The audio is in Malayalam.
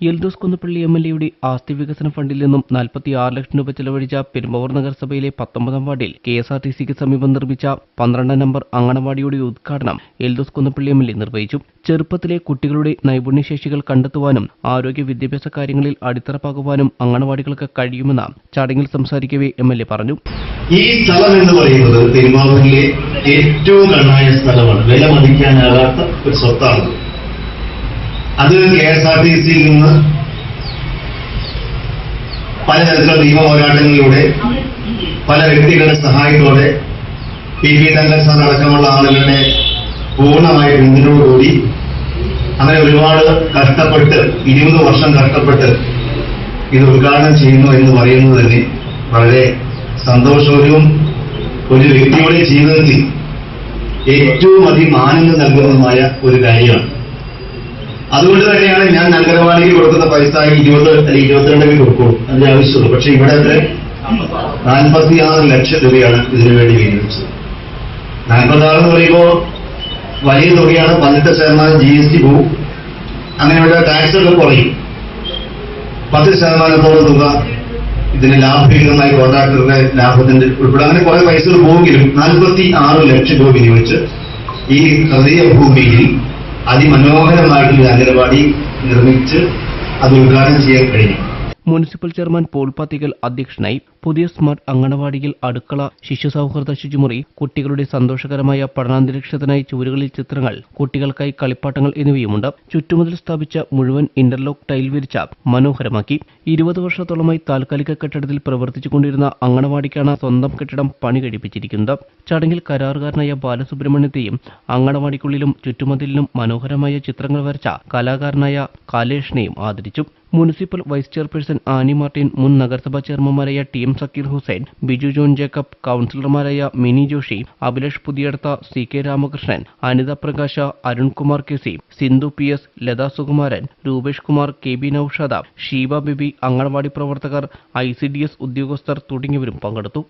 എൽദോസ് കുന്നപ്പള്ളി എം എൽ എയുടെ ആസ്തി വികസന ഫണ്ടിൽ നിന്നും നാൽപ്പത്തി ആറ് ലക്ഷം രൂപ ചെലവഴിച്ച പെരുമ്പാവൂർ നഗരസഭയിലെ പത്തൊമ്പതാം വാർഡിൽ കെ എസ് ആർ ടി സിക്ക് സമീപം നിർമ്മിച്ച പന്ത്രണ്ടാം നമ്പർ അങ്കണവാടിയുടെ ഉദ്ഘാടനം Eldhose Kunnappilly M L A നിർവഹിച്ചു. ചെറുപ്പത്തിലെ കുട്ടികളുടെ നൈപുണ്യശേഷികൾ കണ്ടെത്തുവാനും ആരോഗ്യ വിദ്യാഭ്യാസ കാര്യങ്ങളിൽ അടിത്തറ പാകുവാനും അങ്കണവാടികൾക്ക് കഴിയുമെന്ന് ചടങ്ങിൽ സംസാരിക്കവേ എം എൽ എ പറഞ്ഞു. ഈ സ്ഥലം എന്ന് പറയുന്നത് ഏറ്റവും കണ്ണായ സ്ഥലമാണ്. വില മതിക്കാനാകാത്ത ഒരു സ്വത്താണ്. അത് കെ എസ് ആർ ടി സിയിൽ നിന്ന് പലതരത്തിലുള്ള നിയമ പോരാട്ടങ്ങളിലൂടെ പല വ്യക്തികളുടെ സഹായത്തോടെ പി പി തങ്കർ സാർ അടക്കമുള്ള ആളുകളുടെ പൂർണമായ പിന്തുണയോടുകൂടി അങ്ങനെ ഒരുപാട് കഷ്ടപ്പെട്ട് ഇരുപത് വർഷം കഷ്ടപ്പെട്ട് ഇത് ഉദ്ഘാടനം ചെയ്യുന്നു എന്ന് പറയുന്നത് തന്നെ വളരെ സന്തോഷവും ഒരു വ്യക്തിയുടെ ജീവിതത്തിൽ ഏറ്റവും അധികം ആനന്ദം നൽകുന്നതുമായ ഒരു കാര്യമാണ്. അതുകൊണ്ട് തന്നെയാണ് ഞാൻ അംഗനവാടിക്ക് കൊടുക്കുന്ന പൈസ ഇരുപത് അല്ലെങ്കിൽ ഇരുപത്തിരണ്ടിൽ കൊടുക്കും അതിന്റെ ആവശ്യമുള്ളൂ. പക്ഷെ ഇവിടെ അത്ര നാൽപ്പത്തി ആറ് ലക്ഷം രൂപയാണ് ഇതിനു വേണ്ടി വിനിയോഗിച്ചത്. നാൽപ്പത്താറ് എന്ന് പറയുമ്പോൾ വലിയ തുകയാണ്. പതിനെട്ട് ശതമാനം ജി എസ് ടി പോവും അങ്ങനെയുള്ള ഒക്കെ കുറയും. പത്ത് ശതമാനത്തോളം തുക ഇതിന് ലാഭകരമായി കോൺട്രാക്ടറുടെ ലാഭത്തിന്റെ ഉൾപ്പെടെ അങ്ങനെ കുറെ പൈസകൾ പോവുമെങ്കിലും നാൽപ്പത്തി ആറ് ലക്ഷം രൂപ വിനിയോഗിച്ച് ഈ ഹൃദയഭൂമിയിൽ അതിമനോഹരമായിട്ടുള്ള അംഗനവാടി നിർമ്മിച്ച് അത് ഉദ്ഘാടനം ചെയ്യാൻ കഴിഞ്ഞു. മുനിസിപ്പൽ ചെയർമാൻ പോൾ പാത്തികൽ അധ്യക്ഷനായി പുതിയ സ്മാർട്ട് അങ്കണവാടിയിൽ അടുക്കള ശിശു സൗഹൃദ ശുചിമുറി കുട്ടികളുടെ സന്തോഷകരമായ പഠനാന്തരീക്ഷത്തിനായി ചുവരുകളിൽ ചിത്രങ്ങൾ കുട്ടികൾക്കായി കളിപ്പാട്ടങ്ങൾ എന്നിവയുമുണ്ട്. ചുറ്റുമുതൽ സ്ഥാപിച്ച മുഴുവൻ ഇന്റർലോക്ക് ടൈൽ വിരിച്ച മനോഹരമാക്കി ഇരുപത് വർഷത്തോളമായി താൽക്കാലിക കെട്ടിടത്തിൽ പ്രവർത്തിച്ചുകൊണ്ടിരുന്ന അങ്കണവാടിക്കാണ് സ്വന്തം കെട്ടിടം പണി കഴിപ്പിച്ചിരിക്കുന്നത് ചടങ്ങിൽ കരാറുകാരനായ ബാലസുബ്രഹ്മണ്യത്തെയും അങ്കണവാടിക്കുള്ളിലും ചുറ്റുമതിലിലും മനോഹരമായ ചിത്രങ്ങൾ വരച്ച കലാകാരനായ കാലേഷിനെയും ആദരിച്ചു. Municipal vice chairperson Annie Martin മുൻ നഗരസഭാ ചെയർമാൻമാരായ T M Zakir Hussain Biju John Jacob കൌൺസിലർമാരായ Mini Joshy Abhilash Puthiyadath C K Ramakrishnan Anitha Prakash Arunkumar K C Sindhu P S Latha Sukumaran Rupesh Kumar K B Noushad Sheeba Bibi anganwadi പ്രവർത്തകർ ഐ സി ഡി എസ് ഉദ്യോഗസ്ഥർ തുടങ്ങിയവരും പങ്കെടുത്തു.